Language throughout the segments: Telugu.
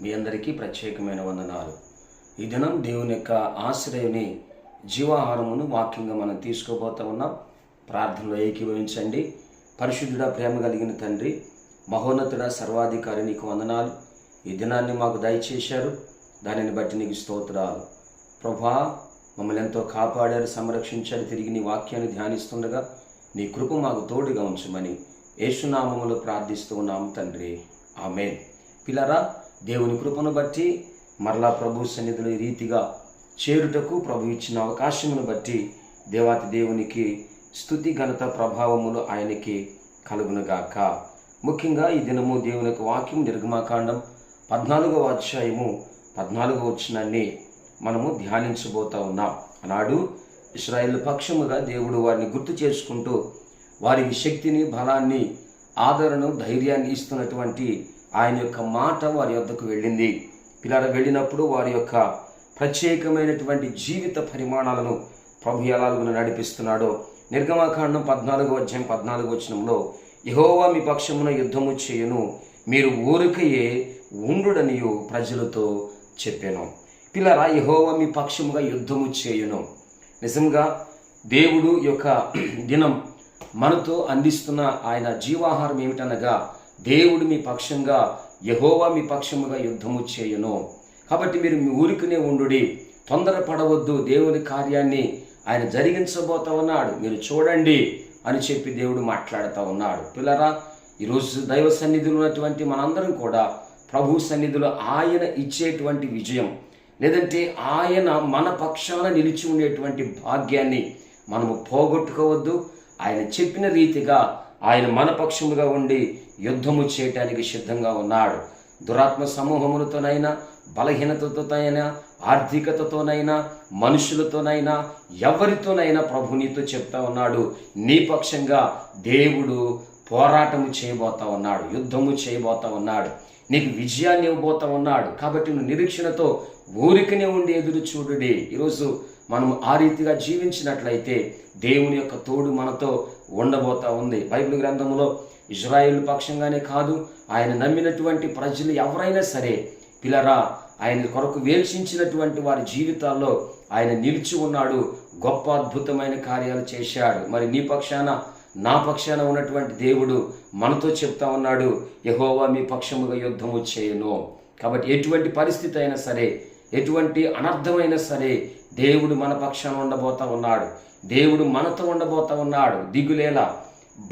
మీ అందరికీ ప్రత్యేకమైన వందనాలు. ఈ దినం దేవుని యొక్క ఆశ్రయని జీవాహారమును వాక్యంగా మనం తీసుకోబోతా ఉన్నాం. ప్రార్థనలో ఏకీభవించండి. పరిశుద్ధుడ ప్రేమ కలిగిన తండ్రి మహోన్నతుడ సర్వాధికారి నీకు వందనాలు. ఈ దినాన్ని మాకు దయచేశారు. దానిని బట్టి నీకు స్తోత్రాలు. ప్రభా మమ్మల్ని ఎంతో కాపాడారు సంరక్షించారు తిరిగి నీ వాక్యాన్ని ధ్యానిస్తుండగా నీ కృప మాకు తోడుగా ఉంచమని యేసునామములో ప్రార్థిస్తూ ఉన్నాము తండ్రి. ఆమెన్. పిల్లరా దేవుని కృపను బట్టి మరలా ప్రభు సన్నిధిలో ఈ రీతిగా చేరుటకు ప్రభు ఇచ్చిన అవకాశమును బట్టి దేవాతి దేవునికి స్థుతి ఘనత ప్రభావములు ఆయనకి కలుగునుగాక. ముఖ్యంగా ఈ దినము దేవుని యొక్క వాక్యం నిర్గమాకాండం పద్నాలుగవ అధ్యాయము పద్నాలుగవ వచ్చినాన్ని మనము ధ్యానించబోతా ఉన్నాం. అన్నాడు ఇస్రాయేల్ పక్షముగా దేవుడు వారిని గుర్తు చేసుకుంటూ వారికి శక్తిని బలాన్ని ఆదరణ ధైర్యాన్ని ఇస్తున్నటువంటి ఆయన యొక్క మాట వారి వద్దకు వెళ్ళింది. పిల్లల వెళ్ళినప్పుడు వారి యొక్క ప్రత్యేకమైనటువంటి జీవిత పరిమాణాలను ప్రభు ఎలాగున నడిపిస్తున్నాడో నిర్గమాకాండం పద్నాలుగో అధ్యాయం పద్నాలుగో వచనంలో యహోవా మీ పక్షమున యుద్ధము చేయను మీరు ఊరికయే ఉండుడనియు ప్రజలతో చెప్పాను. పిల్లరా యహోవా మీ పక్షముగా యుద్ధము చేయను. నిజంగా దేవుడు యొక్క దినం మనతో అందిస్తున్న ఆయన జీవాహారం ఏమిటనగా దేవుడు మీ పక్షంగా యహోవా మీ పక్షముగా యుద్ధము చేయను. కాబట్టి మీరు మీ ఊరికనే ఉండుడి తొందరపడవద్దు దేవుని కార్యాన్ని ఆయన జరిగించబోతా ఉన్నాడు మీరు చూడండి అని చెప్పి దేవుడు మాట్లాడుతూ ఉన్నాడు. పిల్లరా ఈరోజు దైవ సన్నిధిలో ఉన్నటువంటి మనందరం కూడా ప్రభు సన్నిధిలో ఆయన ఇచ్చేటువంటి విజయం లేదంటే ఆయన మన పక్షాన నిలిచి ఉండేటువంటి భాగ్యాన్ని మనము పోగొట్టుకోవద్దు. ఆయన చెప్పిన రీతిగా ఆయన మన పక్షముగా ఉండి యుద్ధము చేయటానికి సిద్ధంగా ఉన్నాడు. దురాత్మ సమూహములతోనైనా బలహీనతతోనైనా ఆర్థికతతోనైనా మనుషులతోనైనా ఎవరితోనైనా ప్రభు నీతో చెప్తా ఉన్నాడు. నీ పక్షంగా దేవుడు పోరాటము చేయబోతా ఉన్నాడు యుద్ధము చేయబోతా ఉన్నాడు. నీకు విజయాన్ని ఇవ్వబోతా ఉన్నాడు. కాబట్టి నువ్వు నిరీక్షణతో ఊరికనే ఉండి ఎదురు చూడుడి. ఈరోజు మనం ఆ రీతిగా జీవించినట్లయితే దేవుని యొక్క తోడు మనతో ఉండబోతా ఉంది. బైబిల్ గ్రంథంలో ఇజ్రాయిల్ పక్షంగానే కాదు ఆయన నమ్మినటువంటి ప్రజలు ఎవరైనా సరే పిల్లరా ఆయన కొరకు వేల్చించినటువంటి వారి జీవితాల్లో ఆయన నిలిచి ఉన్నాడు గొప్ప అద్భుతమైన కార్యాలు చేశాడు. మరి నీ పక్షాన నా పక్షాన ఉన్నటువంటి దేవుడు మనతో చెప్తా ఉన్నాడు యహోవా మీ పక్షముగా యుద్ధము చేయను. కాబట్టి ఎటువంటి పరిస్థితి అయినా సరే ఎటువంటి అనర్థమైనా సరే దేవుడు మన పక్షాన ఉండబోతా ఉన్నాడు. దేవుడు మనతో ఉండబోతా ఉన్నాడు. దిగులేలా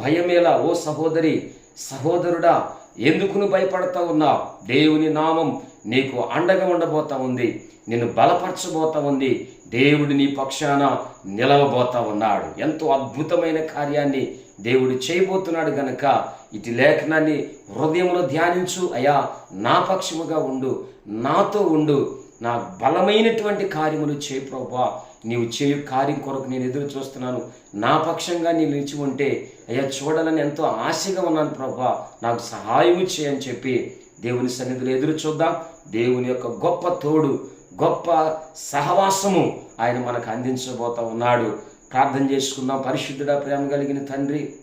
భయమేలా ఓ సహోదరి సహోదరుడా ఎందుకు నువ్వు భయపడతా ఉన్నావు? దేవుని నామం నీకు అండగా ఉండబోతా ఉంది. నిన్ను బలపరచబోతా ఉంది. దేవుడు నీ పక్షాన నిలవబోతా ఉన్నాడు. ఎంతో అద్భుతమైన కార్యాన్ని దేవుడు చేయబోతున్నాడు గనక ఇటు లేఖనాన్ని హృదయంలో ధ్యానించు. అయా నా పక్షముగా ఉండు నాతో ఉండు. నా బలమైనటువంటి కార్యములు చేయి ప్రభా. నీవు చేయు కార్యం కొరకు నేను ఎదురు చూస్తున్నాను. నా పక్షంగా నీ నిలిచి ఉంటే అయ్యా చూడాలని ఎంతో ఆశగా ఉన్నాను ప్రభా. నాకు సహాయం చేయని చెప్పి దేవుని సన్నిధిలో ఎదురు చూద్దాం. దేవుని యొక్క గొప్ప తోడు గొప్ప సహవాసము ఆయన మనకు అందించబోతా ఉన్నాడు. ప్రార్థన చేసుకుందాం. పరిశుద్ధుడా ప్రేమ కలిగిన తండ్రి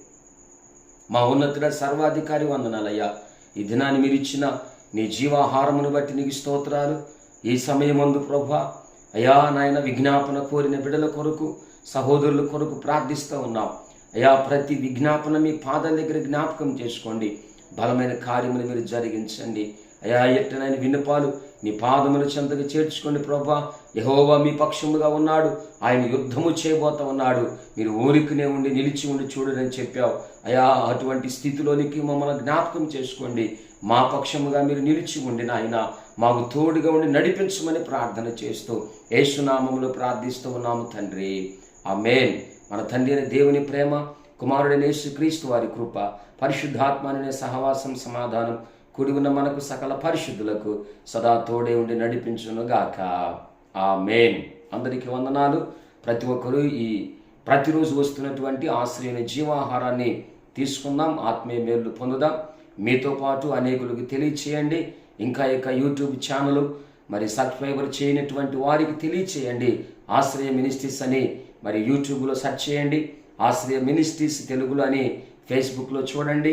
మా ఉన్నతుడ సర్వాధికారి వందనాలయ్యా. ఈ దినాన్ని మీరు ఇచ్చిన నీ జీవాహారమును బట్టి నీకు స్తోత్రాలు. ఈ సమయమందు ప్రభా అయా నాయన విజ్ఞాపన కోరిన బిడల కొరకు సహోదరుల కొరకు ప్రార్థిస్తూ ఉన్నాం. అయా ప్రతి విజ్ఞాపన మీ పాదాల దగ్గర జ్ఞాపకం చేసుకోండి. బలమైన కార్యములు మీరు జరిగించండి. అయా ఎట్టనైన విన్నపాలు నీ పాదముల చెంతకు చేర్చుకోండి ప్రభా. యహోవా మీ పక్షముగా ఉన్నాడు. ఆయన యుద్ధము చేయబోతా ఉన్నాడు. మీరు ఊరికినే ఉండి నిలిచి ఉండి చూడని చెప్పావు. అయా అటువంటి స్థితిలోనికి మమ్మల్ని జ్ఞాపకం చేసుకోండి. మా పక్షముగా మీరు నిలిచి ఉండి నాయన మాకు తోడుగా ఉండి నడిపించమని ప్రార్థన చేస్తూ యేసునామంలో ప్రార్థిస్తూ ఉన్నాము తండ్రి. ఆ మేన్ మన తండ్రి అయిన దేవుని ప్రేమ కుమారుడైన యేసుక్రీస్తు వారి కృప పరిశుద్ధాత్మనే సహవాసం సమాధానం కూడి ఉన్న మనకు సకల పరిశుద్ధులకు సదా తోడే ఉండి నడిపించునుగాక ఆ మేన్ అందరికీ వందనాలు. ప్రతి ఒక్కరూ ఈ ప్రతిరోజు వస్తున్నటువంటి ఆశ్రయమైన జీవాహారాన్ని తీసుకుందాం ఆత్మీయ మేలు పొందుదాం. మీతో పాటు అనేకులకు తెలియచేయండి. ఇంకా యొక్క యూట్యూబ్ ఛానల్ మరి సబ్స్క్రైబర్ చేయనటువంటి వారికి తెలియచేయండి. ఆశ్రయ మినిస్ట్రీస్ అని మరి యూట్యూబ్లో సెర్చ్ చేయండి. ఆశ్రయ మినిస్ట్రీస్ తెలుగులో అని ఫేస్బుక్లో చూడండి.